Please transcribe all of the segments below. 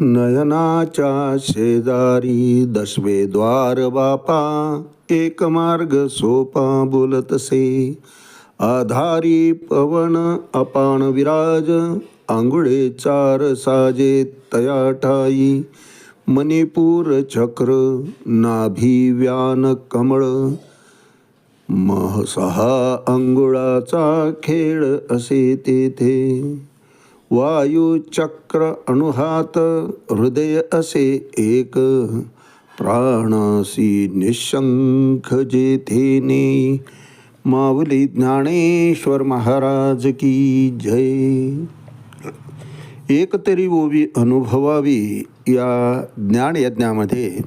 नयनाच्या शेजारी दशवे द्वार बापा एक मार्ग सोपा बोलतसे. आधारी पवन अपान विराज आंघोळे चार साजे तया ठाई मणिपूर चक्र नाभी व्यान कमळ. महसहा अंगुळाचा खेळ असे तेथे. वायुचक्र अणुहात हृदय असे एक प्राणासी निशंख जेथे ने माऊली ज्ञानेश्वर महाराज की जय. एक तरी ओवी अनुभवावी या ज्ञानयज्ञामध्ये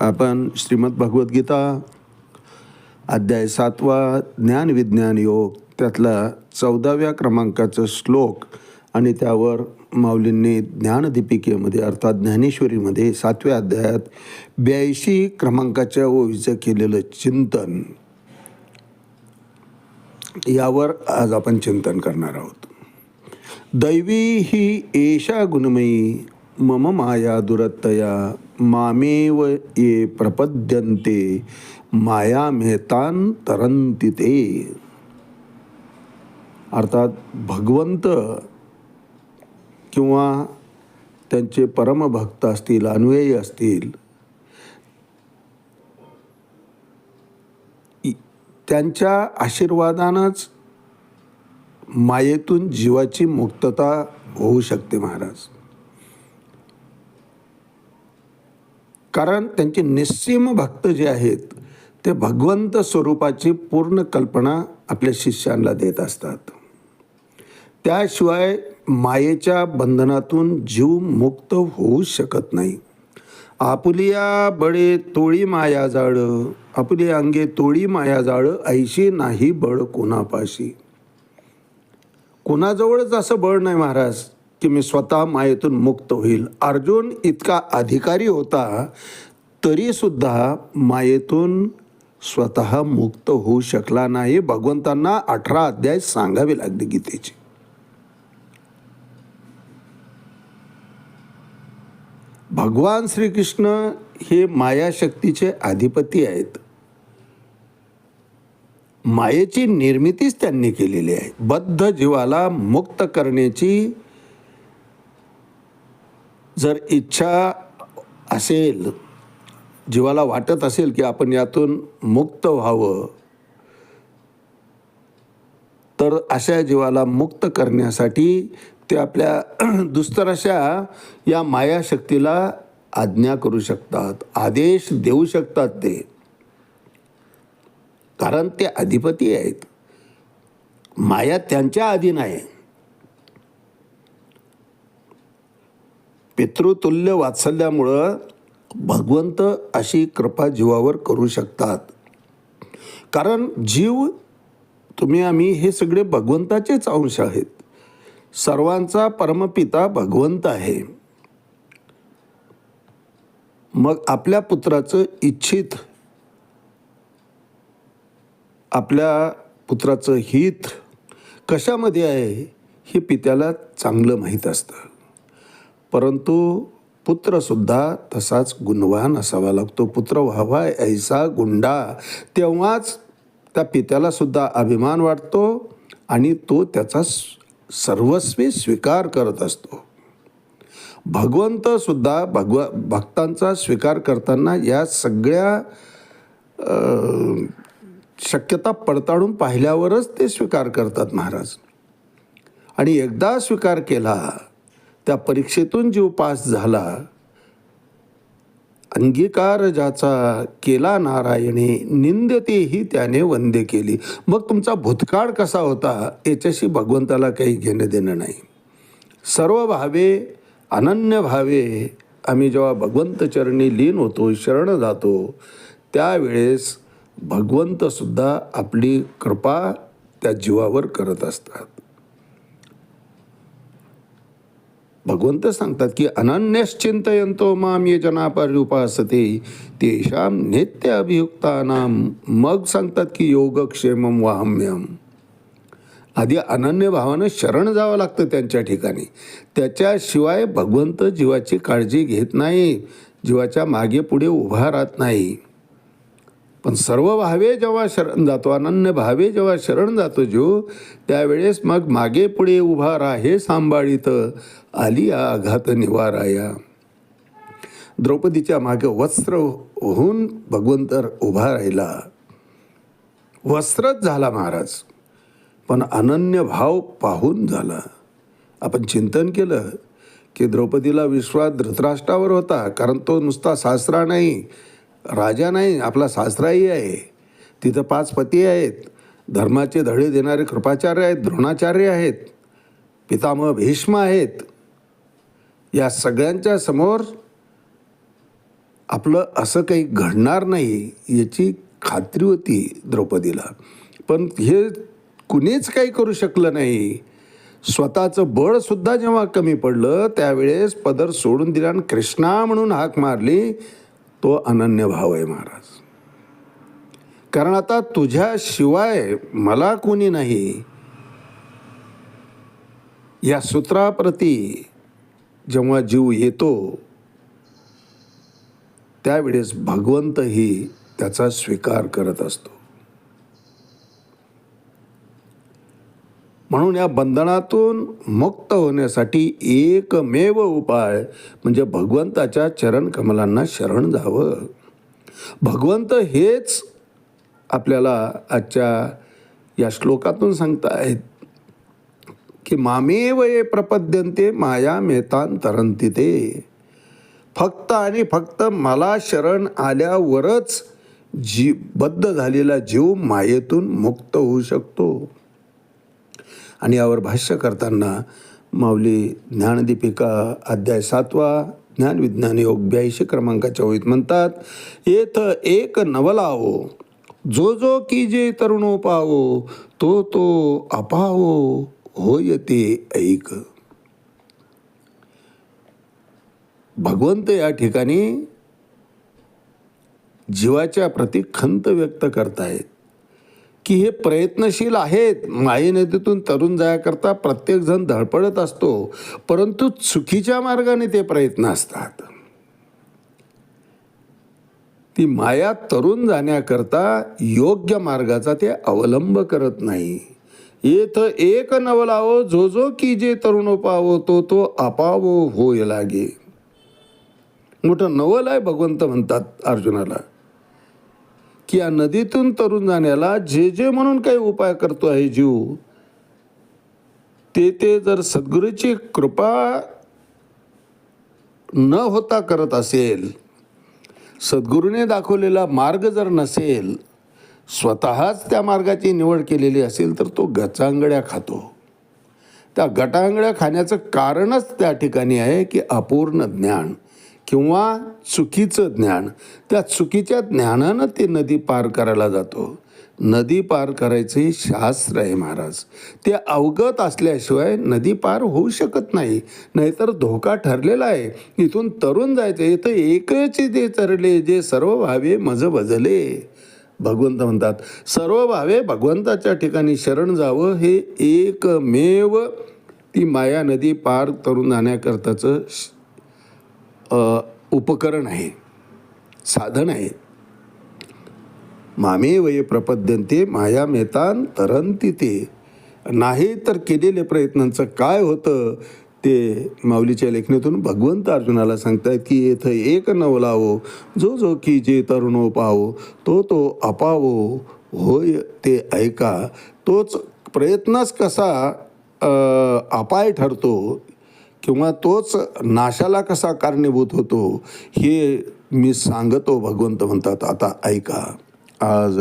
आपण श्रीमद भगवद्गीता अध्याय सातवा ज्ञानविज्ञान योग त्यातला चौदाव्या क्रमांकाचं श्लोक आणि त्यावर माऊलींनी ज्ञानदीपिकेमध्ये अर्थात ज्ञानेश्वरीमध्ये सातव्या अध्यायात ब्याऐंशी क्रमांकाच्या ओवीचं केलेलं चिंतन. यावर आज आपण चिंतन करणार आहोत. दैवी ही एषा गुणमयी मम माया दुरत्तया मामेव ये प्रपद्यन्ते माया मेहतान तरंती ते. अर्थात भगवंत किंवा त्यांचे परमभक्त असतील अनुयायी असतील त्यांच्या आशीर्वादानंच मायेतून जीवाची मुक्तता होऊ शकते महाराज. कारण त्यांचे निस्सीम भक्त जे आहेत ते भगवंत स्वरूपाची पूर्ण कल्पना आपल्या शिष्यांना देत असतात. त्याशिवाय मायेच्या बंधनातून जीव मुक्त होऊ शकत नाही. आपुलिया बळे तोळी माया जाळ आपुली अंगे तोळी माया जाळ ऐशी नाही बळ कोणापाशी. कोणाजवळच असं बळ नाही महाराज की मी स्वतः मायेतून मुक्त होईल. अर्जुन इतका अधिकारी होता तरीसुद्धा मायेतून स्वतः मुक्त होऊ शकला नाही. भगवंतांना अठरा अध्याय सांगावे लागले गीतेचे. भगवान श्रीकृष्ण हे मायाशक्तीचे अधिपती आहेत. मायेची निर्मितीच त्यांनी केलेली आहे. बद्ध जीवाला मुक्त करण्याची जर इच्छा असेल जीवाला वाटत असेल की आपण यातून मुक्त व्हावं तर अशा जीवाला मुक्त करण्यासाठी ते आपल्या दुस्तराशा या मायाशक्तीला आज्ञा करू शकतात आदेश देऊ शकतात ते. कारण ते अधिपती आहेत. माया त्यांच्या अधीन आहे पितृतुल्य वात्सल्यामुळं भगवंत अशी कृपा जीवावर करू शकतात. कारण जीव तुम्ही आम्ही हे सगळे भगवंताचेच अंश आहेत. सर्वांचा परमपिता भगवंत आहे. मग आपल्या पुत्राचं इच्छित आपल्या पुत्राचं हित कशामध्ये आहे हे पित्याला चांगलं माहीत असतं. परंतु पुत्रसुद्धा तसाच गुणवान असावा लागतो. पुत्र व्हावा ऐसा गुंडा. तेव्हाच त्या पित्यालासुद्धा अभिमान वाटतो आणि तो त्याचा सर्वस्वी स्वीकार करत असतो. भगवंत सुद्धा भगव भक्तांचा स्वीकार करताना या सगळ्या शक्यता पडताळून पाहिल्यावरच ते स्वीकार करतात महाराज. आणि एकदा स्वीकार केला त्या परीक्षेतून जीव पास झाला अंगीकार ज्याचा केला नारायणे निंदतेही त्याने वंदे केली. मग तुमचा भूतकाळ कसा होता याच्याशी भगवंताला काही घेणं देणं नाही. सर्व भावे अनन्य भावे आम्ही जेव्हा भगवंत चरणी लीन होतो शरण जातो त्यावेळेस भगवंतसुद्धा आपली कृपा त्या जीवावर करत असतात. भगवंत सांगतात की अनन्यश्चिंतयंतो माम ये जनापर्युपासते तेषाम नित्य अभियुक्तानाम मग सांगतात की योगक्षेमम वाहम्यम. आधी अनन्य भावानं शरण जावं लागतं त्यांच्या ठिकाणी. त्याच्याशिवाय भगवंत जीवाची काळजी घेत नाही जीवाच्या मागे पुढे उभा राहत नाही. पण सर्व भावे जेव्हा शरण जातो अनन्य भावे जेव्हा शरण जातो जीव त्यावेळेस मग मागे पुढे उभा राहा हे सांभाळीत आली आघात निवाराया. द्रौपदीच्या मागे वस्त्र होऊन भगवंत उभा राहिला. वस्त्रच झाला महाराज पण अनन्य भाव पाहून झाला. आपण चिंतन केलं की द्रौपदीला विश्वास धृतराष्ट्रावर होता कारण तो नुसता सासरा नाही राजा नाही आपला सासराही आहे. तिथं पाच पती आहेत. धर्माचे धडे देणारे कृपाचार्य आहेत द्रोणाचार्य आहेत. पितामह भीष्म आहेत. या सगळ्यांच्या समोर आपलं असं काही घडणार नाही याची खात्री होती द्रौपदीला. पण हे कुणीच काही करू शकलं नाही. स्वतःचं बळसुद्धा जेव्हा कमी पडलं त्यावेळेस पदर सोडून दिला आणि कृष्णा म्हणून हाक मारली. तो अनन्य भाव आहे महाराज. कारण आता तुझ्याशिवाय मला कोणी नाही. या सूत्राप्रती जेव्हा जीव येतो त्यावेळेस भगवंतही त्याचा स्वीकार करत असतो. म्हणून या बंधनातून मुक्त होण्यासाठी एकमेव उपाय म्हणजे भगवंताच्या चरण कमलांना शरण जावं. भगवंत हेच आपल्याला आजच्या या श्लोकातून सांगतायत की मामेव ये प्रपद्यंते माया मेतान तरंती ते फक्त आणि फक्त मला शरण आल्यावरच जी बद्ध झालेला जीव मायेतून मुक्त होऊ शकतो. आणि यावर भाष्य करताना माऊली ज्ञानदीपिका अध्याय सातवा ज्ञानविज्ञान योग ब्याऐंशी क्रमांकाच्या ओळीत म्हणतात येथ एक नवलावो जो जो की जे तरुणो पावो तो तो अपावो होय ते ऐक. भगवंत या ठिकाणी जीवाच्या प्रती खंत व्यक्त करतायत. की हे प्रयत्नशील आहेत. मायेनदीतून नदीतून तरुण जायाकरता प्रत्येकजण धडपडत असतो परंतु चुकीच्या मार्गाने ते प्रयत्न असतात. ती माया तरुण जाण्याकरता योग्य मार्गाचा ते अवलंब करत नाही. येथ एक नवलावो जो जो की जे तरुण पावो तो तो अपावो होय लागे. मोठं नवल आहे भगवंत म्हणतात अर्जुनाला. की या नदीतून तरुण जाण्याला जे जे म्हणून काही उपाय करतो आहे जीव ते ते जर सद्गुरूची कृपा न होता करत असेल सद्गुरूने दाखवलेला मार्ग जर नसेल स्वतःच त्या मार्गाची निवड केलेली असेल तर तो गचांगड्या खातो. त्या गटांगड्या खाण्याचं कारणच त्या ठिकाणी आहे की अपूर्ण ज्ञान. किंवा चुकीचं ज्ञान त्या चुकीच्या ज्ञानानं ते नदी पार करायला जातो. नदी पार करायचे शास्त्र आहे महाराज. ते अवगत असल्याशिवाय नदी पार होऊ शकत नाही. नाहीतर धोका ठरलेला आहे. इथून तरुण जायचं इथं एकच जे चरले जे सर्व भावे मज भजले. भगवंत म्हणतात सर्व भावे भगवंताच्या ठिकाणी शरण जावं हे एकमेव ती माया नदी पार तरुण जाण्याकरताचं उपकरण आहे साधन आहे. मामे वये प्रपद्यंते माया मेतान तरंती ते. नाही तर केलेल्या प्रयत्नांचं काय होतं ते माऊलीच्या लेखणीतून भगवंत अर्जुनाला सांगतायत की येथं एक नवलावो जो जो की जे तरुणो पावो तो तो अपावो. होय ते ऐका तोच प्रयत्नच कसा अपाय ठरतो किंवा तोच नाशाला कसा कारणीभूत होतो हे मी सांगतो भगवंत म्हणतात. आता ऐका. आज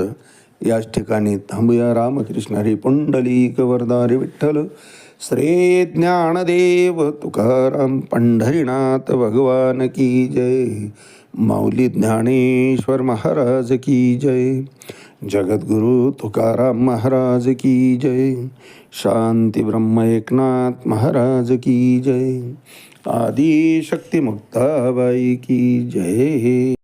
याच ठिकाणी थांबूया. रामकृष्ण हरी पुंडलिक वरदारी विठ्ठल. श्रे ज्ञानदेव तुकाराम पंढरीनाथ भगवान की जय. माऊली ज्ञानेश्वर महाराज की जय. जगद्गुरु तुकाराम महाराज की जय। शांती ब्रह्म एकनाथ महाराज की जय। आदिशक्तिमुक्ताबाई की जय।